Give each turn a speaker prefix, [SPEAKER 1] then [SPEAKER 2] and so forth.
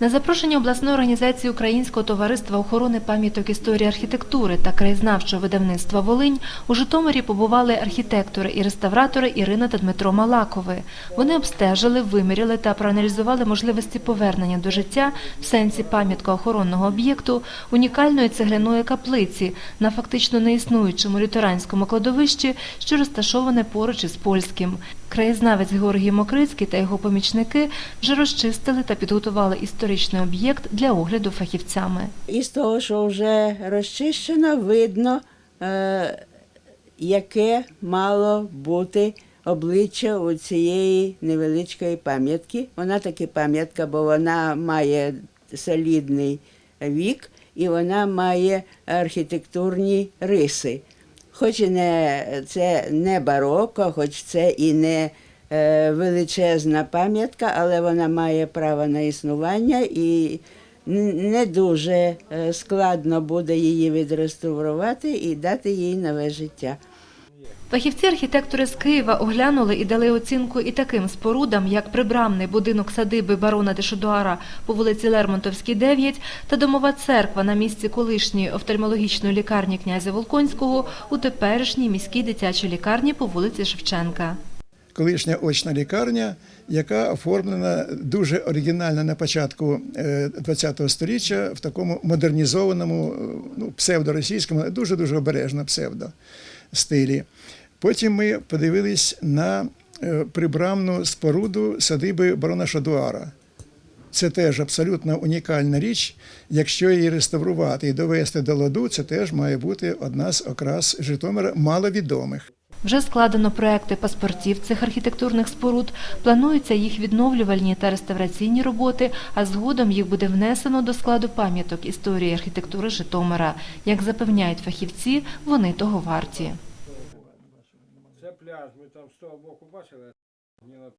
[SPEAKER 1] На запрошення обласної організації Українського товариства охорони пам'яток історії архітектури та краєзнавчого видавництва Волинь у Житомирі побували архітектори і реставратори Ірина та Дмитро Малакови. Вони обстежили, виміряли та проаналізували можливості повернення до життя в сенсі пам'яткоохоронного об'єкту унікальної цегляної каплиці на фактично неіснуючому лютеранському кладовищі, що розташоване поруч із польським. Краєзнавець Георгій Мокрицький та його помічники вже розчистили та підготували історичний об'єкт для огляду фахівцями.
[SPEAKER 2] Із того, що вже розчищено, видно, е, яке мало бути обличчя у цієї невеличкої пам'ятки. Вона таки пам'ятка, бо вона має солідний вік і вона має архітектурні риси. Хоч і не це не бароко, хоч це і не е, величезна пам'ятка, але вона має право на існування і не дуже е, складно буде її відреставрувати і дати їй нове життя.
[SPEAKER 1] Фахівці-архітектори з Києва оглянули і дали оцінку і таким спорудам, як прибрамний будинок садиби барона Дешодуара по вулиці Лермонтовській, 9 та домова церква на місці колишньої офтальмологічної лікарні князя Волконського у теперішній міській дитячій лікарні по вулиці Шевченка.
[SPEAKER 3] Колишня очна лікарня, яка оформлена дуже оригінально на початку ХХ століття в такому модернізованому, е, ну, псевдоросійському, дуже дуже обережно псевдо стилі. Потім ми подивились на е, прибрамну споруду садиби барона Шадуара. Це теж абсолютно унікальна річ. Якщо її реставрувати і довести до ладу, це теж має бути одна з окрас Житомира маловідомих.
[SPEAKER 1] Вже складено проекти паспортів цих архітектурних споруд, плануються їх відновлювальні та реставраційні роботи, а згодом їх буде внесено до складу пам'яток історії архітектури Житомира. Як запевняють фахівці, вони того варті.
[SPEAKER 4] Це пляж, ми там з того боку бачили,